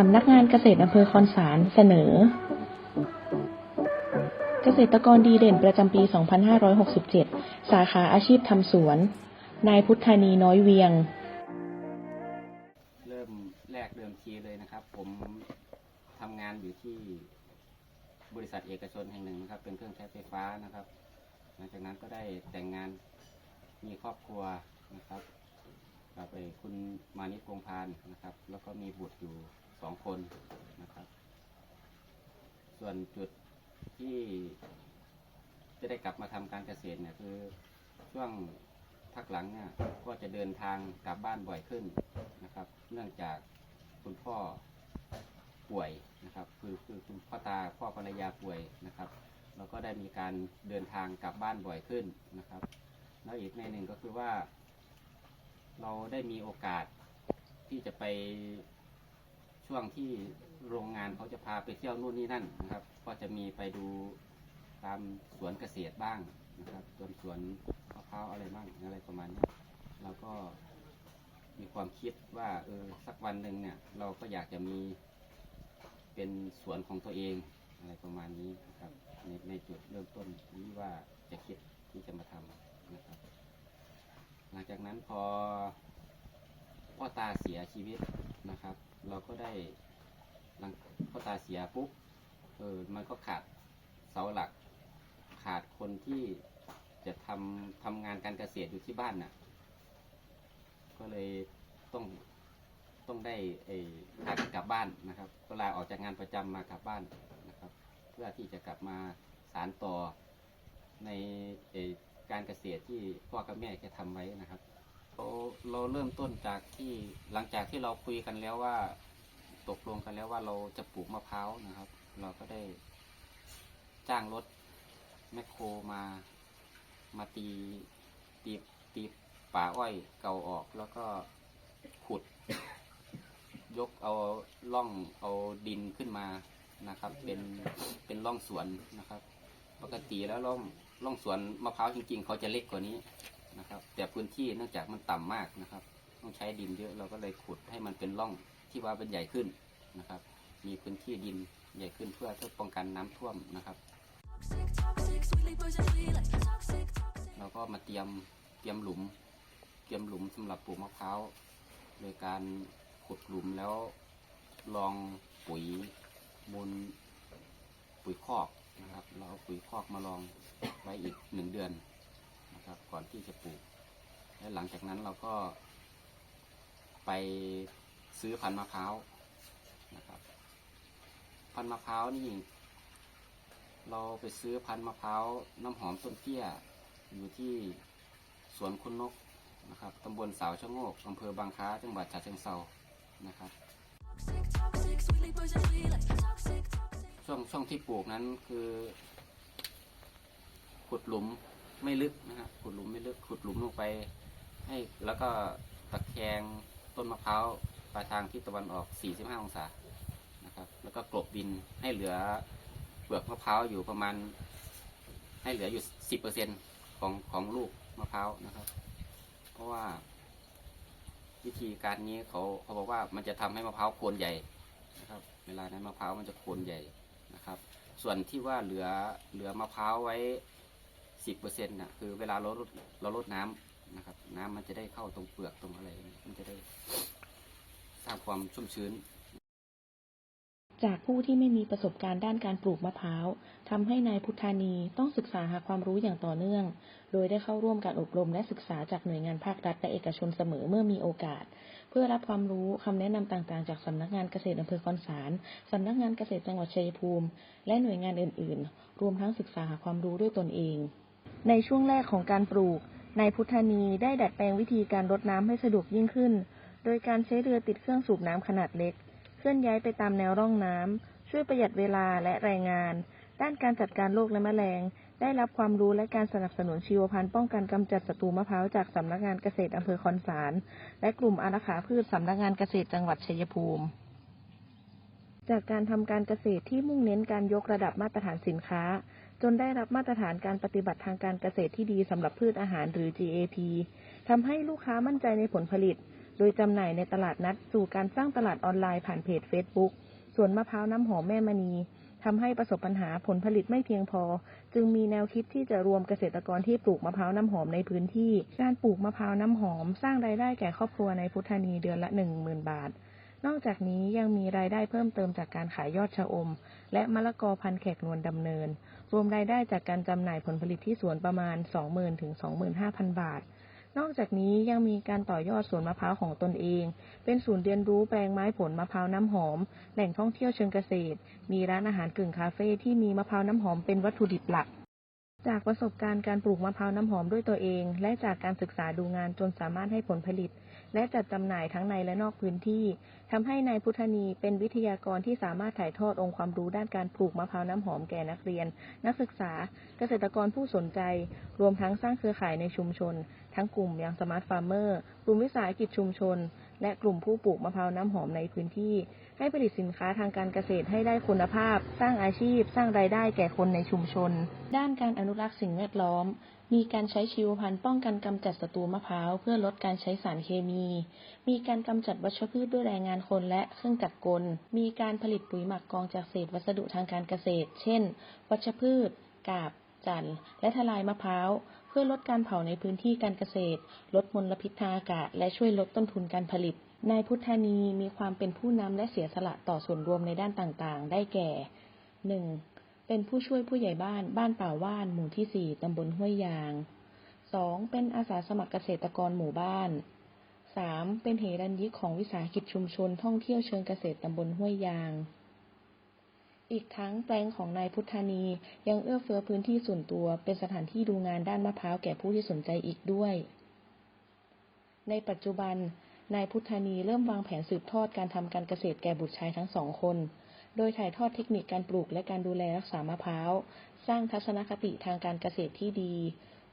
สำนักงานเกษตรอำเภอคอนสารเสนอ เกษตรกรดีเด่นประจำปี 2567 สาขาอาชีพทำสวน นายพุทธานีน้อยเวียง เริ่มแรกเดิมทีเลยนะครับ ผมทำงานอยู่ที่บริษัทเอกชนแห่งหนึ่งนะครับ เป็นเครื่องใช้ไฟฟ้านะครับ หลังจากนั้นก็ได้แต่งงานมีครอบครัวนะครับกับไปคุณมานิตพงพานนะครับ แล้วก็มีบุตรอยู่ สองคนนะครับ ส่วนจุดที่จะได้กลับมาทำการเกษตรเนี่ยคือช่วงพักหลังเนี่ยก็จะเดินทางกลับบ้านบ่อยขึ้นนะครับ เนื่องจากคุณพ่อป่วยนะครับคือคือคุณพ่อตาพ่อภรรยาป่วยนะครับแล้วก็ได้มีการเดินทางกลับบ้านบ่อยขึ้นนะครับ แล้วอีกในหนึ่งก็คือว่า เราได้มีโอกาสที่จะไป ช่วงที่โรงงานเขาจะพาไปเที่ยวนู่นนี่นั่นนะครับ ก็จะมีไปดูตามสวนเกษตรบ้างนะครับสวนสวนมะพร้าวอะไรบ้างอะไรประมาณนี้เราก็มีความคิดว่าเออสักวันหนึ่งเนี่ยเราก็อยากจะมีเป็นสวนของตัวเองอะไรประมาณนี้นะครับในในจุดเริ่มต้นนี้ว่าจะคิดที่จะมาทำนะครับ หลังจากนั้นพอพ่อตาเสียชีวิตนะครับ เราก็ได้หลังพ่อตาเสียปุ๊บเออมันก็ขาดเสาหลัก ขาดคนที่จะทำทำงานการเกษตรอยู่ที่บ้านน่ะ ก็เลยต้องต้องได้ไอ้พากลับบ้านนะครับ ก็ลาออกจากงานประจำมากลับบ้านนะครับ เพื่อที่จะกลับมาสารต่อในไอ้การเกษตรที่พ่อกับแม่แกทำไว้นะครับ เราเราเริ่มต้นจากที่หลังจากที่เราคุยกันแล้วว่า ตกลงกันแล้วว่าเราจะปลูกมะพร้าวนะครับ เราก็ได้ จ้างรถแมคโครมามาตีตีตีป่าอ้อยเก่าออกแล้วก็ขุด ยกเอาล่องเอาดินขึ้นมานะครับ เป็นเป็นร่องสวนนะครับ ปกติแล้วร่องร่องสวนมะพร้าวจริง ๆ เขาจะเล็กกว่านี้ นะครับ แต่พื้นที่เนื่องจากมันต่ำมากนะครับ ต้องใช้ดินเยอะเราก็เลยขุดให้มันเป็นร่องที่ว่าเป็นใหญ่ขึ้นนะครับ มีพื้นที่ดินใหญ่ขึ้นเพื่อเพื่อป้องกันน้ำท่วมนะครับ เราก็มาเตรียมเตรียมหลุม เตรียมหลุมสำหรับปลูกมะพร้าวโดยการขุดหลุมแล้วลองปุ๋ยมูลปุ๋ยคอกนะครับ เราเอาปุ๋ยคอกมาลองไว้อีกหนึ่งเดือน ที่จะปลูก และหลังจากนั้นเราก็ ไปซื้อพันธุ์มะพร้าวนะครับ พันธุ์มะพร้าวนี่ เราไปซื้อพันธุ์มะพร้าวน้ำหอมต้นเตี้ย อยู่ที่สวนคุณนกนะครับตำบลสาวชะโงกอำเภอบางค้าจังหวัดฉะเชิงเซานะครับ ช่วงช่วงที่ปลูกนั้นคือขุดหลุม ไม่ลึกนะครับขุดหลุมไม่ลึกขุดหลุมลงไป ให้แล้วก็ตะแคงต้นมะพร้าวไปทางทิศตะวันออก 45 องศานะครับ แล้วก็กลบดินให้เหลือเปลือกมะพร้าวอยู่ประมาณ ให้เหลืออยู่ 10%ของของลูกมะพร้าวนะครับ เพราะว่า วิธีการนี้เขาเขาบอกว่ามันจะทำให้มะพร้าวโคนใหญ่นะครับ เวลานั้นมะพร้าวมันจะโคนใหญ่นะครับ ส่วนที่ว่าเหลือเหลือมะพร้าวไว้ สิบเปอร์เซ็นต์น่ะคือเวลาเราลดเราลดน้ำนะครับ น้ำมันจะได้เข้าตรงเปลือกตรงอะไร มันจะได้สร้างความชุ่มชื้น จากผู้ที่ไม่มีประสบการณ์ด้านการปลูกมะพร้าวทำให้นายพุทธานีต้องศึกษาหาความรู้อย่างต่อเนื่อง โดยได้เข้าร่วมการอบรมและศึกษาจากหน่วยงานภาครัฐและเอกชนเสมอเมื่อมีโอกาส เพื่อรับความรู้คำแนะนำต่างๆ จากสำนักงานเกษตรอำเภอคอนสารสำนักงานเกษตรจังหวัดชัยภูมิ และหน่วยงานอื่น ๆ รวมทั้งศึกษาหาความรู้ด้วยตนเอง ในช่วงแรกของการปลูก นายพุทธนีได้ดัดแปลงวิธีการรดน้ำให้สะดวกยิ่งขึ้น โดยการใช้เรือติดเครื่องสูบน้ำขนาดเล็ก เคลื่อนย้ายไปตามแนวร่องน้ำ ช่วยประหยัดเวลาและแรงงาน ด้านการจัดการโรคและแมลง ได้รับความรู้และการสนับสนุนชีวพันธุ์ป้องกันกำจัดศัตรูมะพร้าวจากสำนักงานเกษตรอำเภอคอนสาร และกลุ่มอารักขาพืชสำนักงานเกษตรจังหวัดชัยภูมิจากการทำการเกษตรที่มุ่งเน้นการยกระดับมาตรฐานสินค้า จนได้รับมาตรฐานการปฏิบัติทางการเกษตรที่ดีสำหรับพืชอาหารหรือ GAP ทำให้ลูกค้ามั่นใจในผลผลิต โดยจำหน่ายในตลาดนัด สู่การสร้างตลาดออนไลน์ผ่านเพจ Facebook ส่วนมะพร้าวน้ำหอมแม่มณีทำให้ประสบปัญหาผลผลิตไม่เพียงพอ จึงมีแนวคิดที่จะรวมเกษตรกรที่ปลูกมะพร้าวน้ำหอมในพื้นที่ การปลูกมะพร้าวน้ำหอม สร้างรายได้แก่ครอบครัวในพุทธานีเดือนละ 10,000 บาท นอกจากนี้ยังมีรายได้เพิ่มเติมจากการขายยอดชะอม และมะละกอพันธุ์แขกนวลดำเนิน รวมรายได้จากการจำหน่ายผลผลิตที่สวนประมาณ 20,000ถึง25,000 บาท นอกจากนี้ยังมีการต่อยอดสวนมะพร้าวของตนเอง เป็นศูนย์เรียนรู้แปลงไม้ผลมะพร้าวน้ำหอม แหล่งท่องเที่ยวเชิงเกษตร มีร้านอาหารกึ่งคาเฟ่ที่มีมะพร้าวน้ำหอมเป็นวัตถุดิบหลักจากประสบการณ์การปลูกมะพร้าวน้ำหอมด้วยตัวเอง และจากการศึกษาดูงานจนสามารถให้ผลผลิต และจัดจำหน่ายทั้งในและนอกพื้นที่ทำให้นายพุทธนีเป็นวิทยากรที่สามารถถ่ายทอดองค์ความรู้ด้านการปลูกมะพร้าวน้ำหอมแก่นักเรียน นักศึกษา เกษตรกรผู้สนใจ รวมทั้งสร้างเครือข่ายในชุมชน ทั้งกลุ่มอย่างสมาร์ทฟาร์มเมอร์กลุ่มวิสาหกิจชุมชน และกลุ่มผู้ปลูกมะพร้าวน้ำหอมในพื้นที่ ให้ผลิตสินค้าทางการเกษตรให้ได้คุณภาพ สร้างอาชีพ สร้างรายได้แก่คนในชุมชน ด้านการอนุรักษ์สิ่งแวดล้อม มีการใช้ชีวพันธุ์ป้องกันกำจัดศัตรูมะพร้าวเพื่อลดการใช้สารเคมี มีการกำจัดวัชพืชด้วยแรงงานคนและเครื่องจักรกล มีการผลิตปุ๋ยหมักกองจากเศษวัสดุทางการเกษตร เช่น วัชพืช กาบจันทร์และทลายมะพร้าว พื่อลดการเผาในพื้นที่การเกษตร ลดมลพิษทางอากาศ และช่วยลดต้นทุนการผลิต นายพุทธานีมีความเป็นผู้นำและเสียสละต่อส่วนรวมในด้านต่างๆ ได้แก่ 1. เป็นผู้ช่วยผู้ใหญ่บ้านบ้านป่าว่าน หมู่ที่ 4 ตำบลห้วยยาง 2. เป็นอาสาสมัครเกษตรกรหมู่บ้าน 3. เป็นเหรัญยิกของวิสาหกิจชุมชนท่องเที่ยวเชิงเกษตรตำบลห้วยยาง อีกทั้งแปลงของนายพุทธานียังเอื้อเฟื้อพื้นที่ส่วนตัวเป็นสถานที่ดูงานด้านมะพร้าวแก่ผู้ที่สนใจอีกด้วย ในปัจจุบัน นายพุทธานีเริ่มวางแผนสืบทอดการทำการเกษตรแก่บุตรชายทั้งสองคน โดยถ่ายทอดเทคนิคการปลูกและการดูแลรักษามะพร้าว สร้างทัศนคติทางการเกษตรที่ดี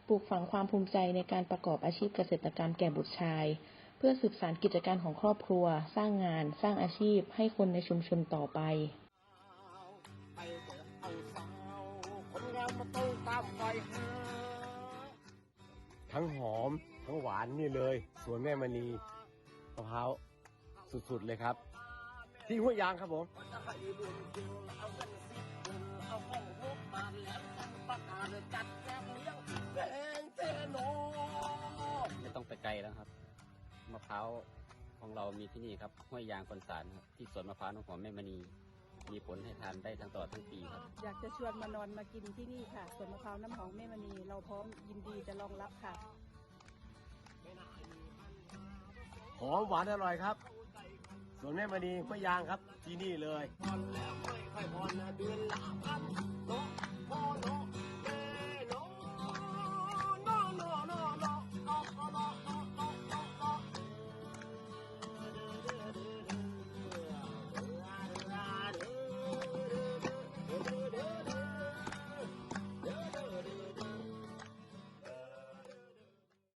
ปลูกฝังความภูมิใจในการประกอบอาชีพเกษตรกรรมแก่บุตรชาย เพื่อสืบสานกิจการของครอบครัว สร้างงาน สร้างอาชีพ ให้คนในชุมชนต่อไปไป ต้องตามไฟหาทั้งหอม ทั้งหวานนี่เลยสวนแม่มณีมะพร้าวสุดๆเลยครับ ที่ห้วยยางครับผมจะให้บุญจริงเอาเงินสิบหมื่นเอาห้องหกบานแล้วกันประกาศจัดแจมเลี้ยงแพงเทโนไม่ต้องไปไกลแล้วครับมะพร้าวของเรามีที่นี่ครับห้วยยางคนสารครับที่สวนมะพร้าวน้ำหอมแม่มณี มีผลให้ทานได้ทั้งต่อทั้งปีครับ อยากจะชวนมานอนมากินที่นี่ค่ะสวนมะพร้าวน้ำหอมแม่มณีเราพร้อมยินดีจะรองรับค่ะ หอมหวานอร่อยครับ สวนแม่มณีห้วยยางครับที่นี่เลย ผ่อนแล้วไม่ค่อยผ่อนนะเดือนละพันเนาะพอเนาะ